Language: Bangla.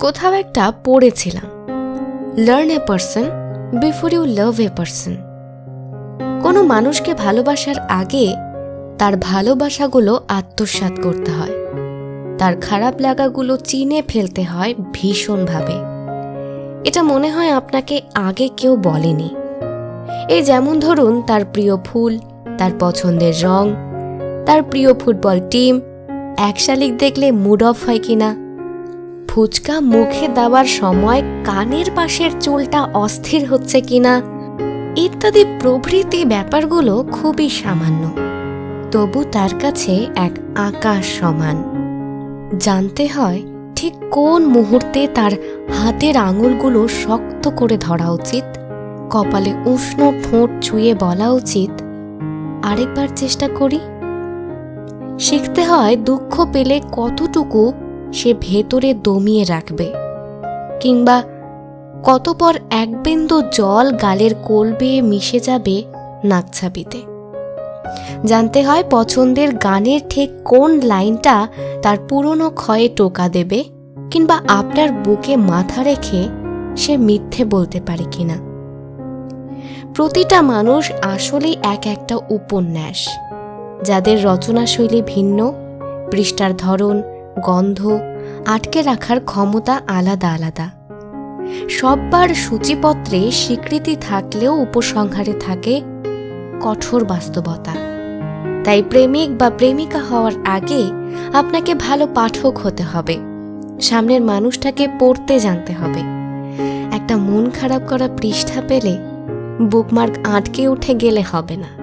কোথাও একটা পড়েছিলাম। Learn a person before you love a person কোনো মানুষকে ভালোবাসার আগে তার ভালোবাসাগুলো আত্মসাৎ করতে হয়। তার খারাপ লাগাগুলো চিনে ফেলতে হয় ভীষণভাবে। এটা মনে হয় আপনাকে আগে কেউ বলেনি। এই যেমন ধরুন তার প্রিয় ফুল, তার পছন্দের রং, তার প্রিয় ফুটবল টিম, এক শালিক দেখলে মুড অফ হয় কিনা? ফুচকা মুখে দেওয়ার সময় কানের পাশের চুলটা অস্থির হচ্ছে কিনা ইত্যাদি প্রভৃতি ব্যাপারগুলো খুবই সামান্য। তবু তার কাছে এক আকাশ সমান। জানতে হয় ঠিক কোন মুহূর্তে তার হাতের আঙুলগুলো শক্ত করে ধরা উচিত, কপালে উষ্ণ ঠোঁট ছুঁয়ে বলা উচিত, আরেকবার চেষ্টা করি। শিখতে হয় দুঃখ পেলে কতটুকু সে ভেতরে দমিয়ে রাখবে কিংবা কত পর এক বিন্দু জল গালের কোল বেয়ে মিশে যাবে নাকছাবিতে। জানতে হয় পছন্দের গানের ঠিক কোন লাইনটা তার পুরনো ক্ষয়ে টোকা দেবে কিংবা আপনার বুকে মাথা রেখে সে মিথ্যে বলতে পারে কিনা। প্রতিটা মানুষ আসলেই এক একটা উপন্যাস, যাদের রচনাশৈলী ভিন্ন, পৃষ্ঠার ধরন, গন্ধ আটকে রাখার ক্ষমতা আলাদা আলাদা। সববার সূচিপত্রে স্বীকৃতি থাকলেও উপসংহারে থাকে কঠোর বাস্তবতা। তাই প্রেমিক বা প্রেমিকা হওয়ার আগে আপনাকে ভালো পাঠক হতে হবে। সামনের মানুষটাকে পড়তে জানতে হবে। একটা মন খারাপ করা পৃষ্ঠা পেলে বুকমার্ক আটকে উঠে গেলে হবে না।